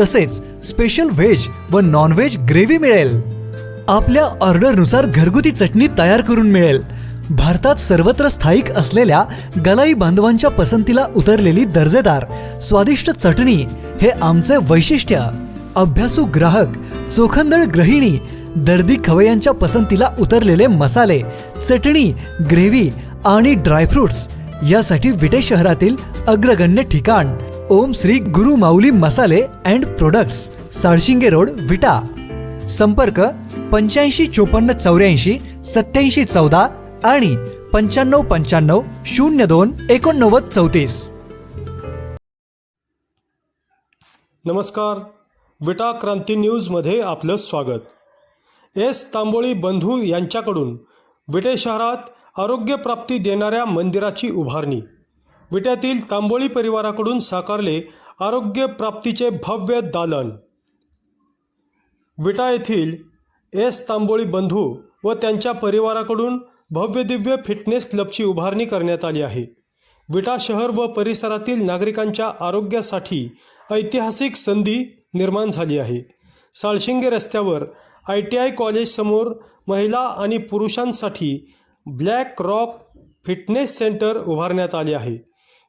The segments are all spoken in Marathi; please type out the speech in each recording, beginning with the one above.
तसेच स्पेशल व्हेज व नॉनव्हेज ग्रेव्ही मिळेल. आपल्या ऑर्डरनुसार घरगुती चटणी तयार करून मिळेल. भारतात सर्वत्र स्थायिक असलेल्या गलाई बांधवांच्या पसंतीला उतरलेली दर्जेदार स्वादिष्ट चटणी हे आमचे वैशिष्ट्य. अभ्यासू ग्राहक चोखंदळ गृहिणी दर्दी खवयांच्या पसंतीला उतरलेले मसाले चटणी ग्रेव्ही आणि ड्रायफ्रुट्स यासाठी विटे शहरातील अग्रगण्य ठिकाण. ओम श्री गुरु माऊली मसाले and products Salshinge road Vita. संपर्क पंच्याऐंशी चोपन्न चौऱ्याऐंशी सत्याऐंशी चौदा आणि पंच्याण्णव पंच्याण्णव शून्य दोन एकोणनव्वद चौतीस. नमस्कार. विटा क्रांती न्यूजमध्ये आपलं स्वागत. एस. तांबोळी बंधू यांच्याकडून विटे शहरात आरोग्यप्राप्ती देणाऱ्या मंदिराची उभारणी. विट्यातील तांबोळी परिवाराकडून साकारले आरोग्य प्राप्तीचे भव्य दालन. विटा येथील एस तांबोळी बंधू व त्यांच्या परिवाराकडून भव्यदिव्य फिटनेस क्लबची उभारणी करण्यात आली आहे. विटा शहर व परिसरातील नागरिकांच्या आरोग्यासाठी ऐतिहासिक संधी निर्माण झाली आहे. साळशिंगे रस्त्यावर आय टी आय कॉलेजसमोर महिला आणि पुरुषांसाठी ब्लॅक रॉक फिटनेस सेंटर उभारण्यात आले आहे.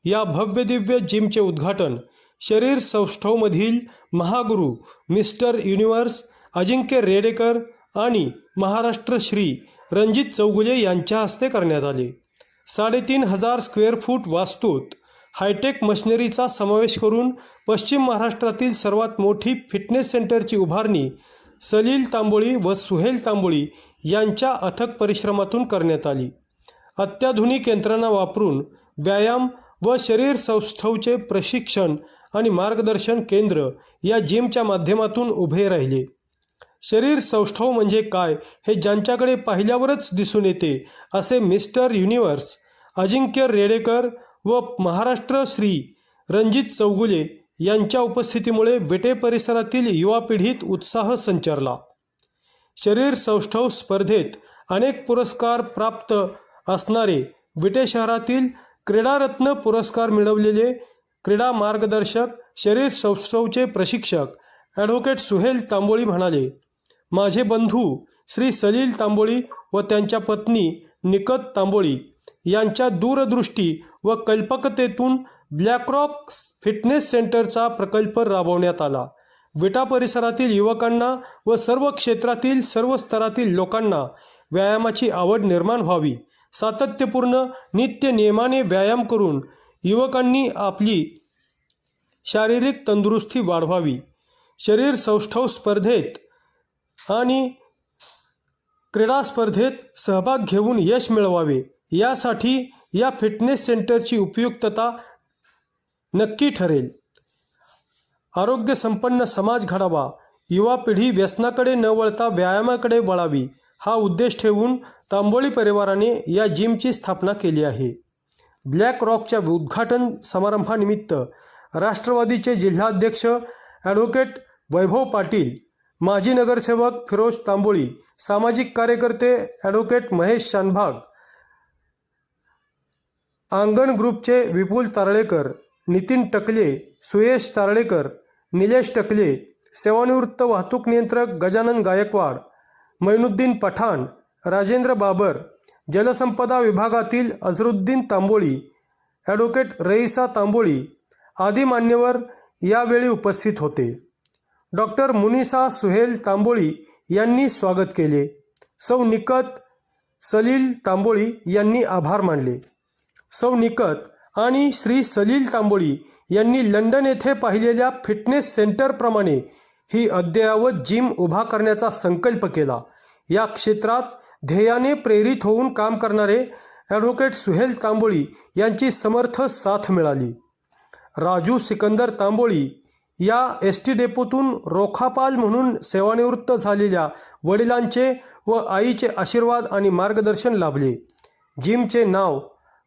या भव्यदिव्य जिमचे उद्घाटन शरीर सौष्ठवमधील महागुरू मिस्टर युनिव्हर्स अजिंक्य रेडेकर आणि महाराष्ट्र श्री रणजित चौगुले यांच्या हस्ते करण्यात आले. साडेतीन हजार स्क्वेअर फूट वास्तूत हायटेक मशिनरीचा समावेश करून पश्चिम महाराष्ट्रातील सर्वात मोठी फिटनेस सेंटरची उभारणी सलील तांबोळी व सुहेल तांबोळी यांच्या अथक परिश्रमातून करण्यात आली. अत्याधुनिक यंत्रणा वापरून व्यायाम व शरीर सौष्ठवचे प्रशिक्षण आणि मार्गदर्शन केंद्र या जिमच्या माध्यमातून उभे राहिले. शरीर सौष्ठव म्हणजे काय हे ज्यांच्याकडे पाहिल्यावरच दिसून येते असे मिस्टर युनिव्हर्स अजिंक्य रेडेकर व महाराष्ट्र श्री रणजित चौगुले यांच्या उपस्थितीमुळे विटे परिसरातील युवा पिढीत उत्साह संचारला. शरीर सौष्ठव स्पर्धेत अनेक पुरस्कार प्राप्त असणारे विटे शहरातील क्रीडारत्न पुरस्कार मिळवलेले क्रीडा मार्गदर्शक शरीर सौष्ठवचे प्रशिक्षक ॲडव्होकेट सुहेल तांबोळी म्हणाले माझे बंधू श्री सलील तांबोळी व त्यांच्या पत्नी निकत तांबोळी यांच्या दूरदृष्टी व कल्पकतेतून ब्लॅकरॉक फिटनेस सेंटरचा प्रकल्प राबवण्यात आला. विटा परिसरातील युवकांना व सर्व क्षेत्रातील सर्व स्तरातील लोकांना व्यायामाची आवड निर्माण व्हावी. सातत्यपूर्ण नित्य नियमाने व्यायाम करून युवकांनी आपली शारीरिक तंदुरुस्ती वाढवावी. शरीर सौष्ठव स्पर्धेत आणि क्रीडा स्पर्धेत सहभाग घेऊन यश मिळवावे. यासाठी या फिटनेस सेंटरची उपयुक्तता नक्की ठरेल. आरोग्यसंपन्न समाज घडावा. युवा पिढी व्यसनाकडे न वळता व्यायामाकडे वळावी. हा उद्देश ठेवून तांबोळी परिवाराने या जिमची स्थापना केली आहे. ब्लॅक रॉकच्या उद्घाटन समारंभानिमित्त राष्ट्रवादीचे जिल्हाध्यक्ष ॲडव्होकेट वैभव पाटील माजी नगरसेवक फिरोज तांबोळी सामाजिक कार्यकर्ते ॲडव्होकेट महेश शानभाग अंगण ग्रुपचे विपुल तारळेकर नितीन टकले सुयश तारळेकर निलेश टकले सेवानिवृत्त वाहतूक नियंत्रक गजानन गायकवाड मैनुद्दीन पठाण राजेंद्र बाबर जलसंपदा विभागातील अझरुद्दीन तांबोळी ॲडव्होकेट रईसा तांबोळी आदी मान्यवर यावेळी उपस्थित होते. डॉक्टर मुनिसा सुहेल तांबोळी यांनी स्वागत केले. सौ निकत सलील तांबोळी यांनी आभार मानले. सौ निकत आणि श्री सलील तांबोळी यांनी लंडन येथे पाहिलेल्या फिटनेस सेंटरप्रमाणे ही अद्ययावत जिम उभा करण्याचा संकल्प केला. या क्षेत्रात ध्येयाने प्रेरित होऊन काम करणारे ॲडव्होकेट सुहेल तांबोळी यांची समर्थ साथ मिळाली. राजू सिकंदर तांबोळी या एस टी डेपोतून रोखापाल म्हणून सेवानिवृत्त झालेल्या वडिलांचे व आईचे आशीर्वाद आणि मार्गदर्शन लाभले. जिमचे नाव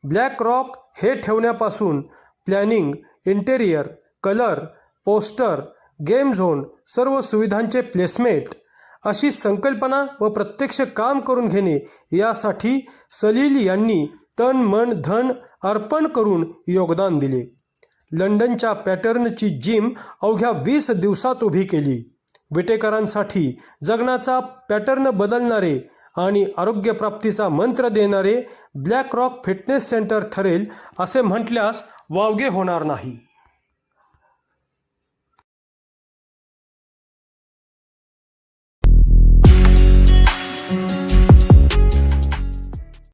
ब्लॅक रॉक हे ठेवण्यापासून planning interior colour poster game zone सर्व सुविधांचे प्लेसमेंट अशी संकल्पना व प्रत्यक्ष काम करून घेणे यासाठी सलील यांनी तन मन धन अर्पण करून योगदान दिले. लंडनच्या पॅटर्नची जिम अवघ्या वीस दिवसात उभी केली. विटेकरांसाठी जगण्याचा पॅटर्न बदलणारे आणि आरोग्यप्राप्तीचा मंत्र देणारे ब्लॅक रॉक फिटनेस सेंटर ठरेल असे म्हटल्यास वावगे होणार नाही.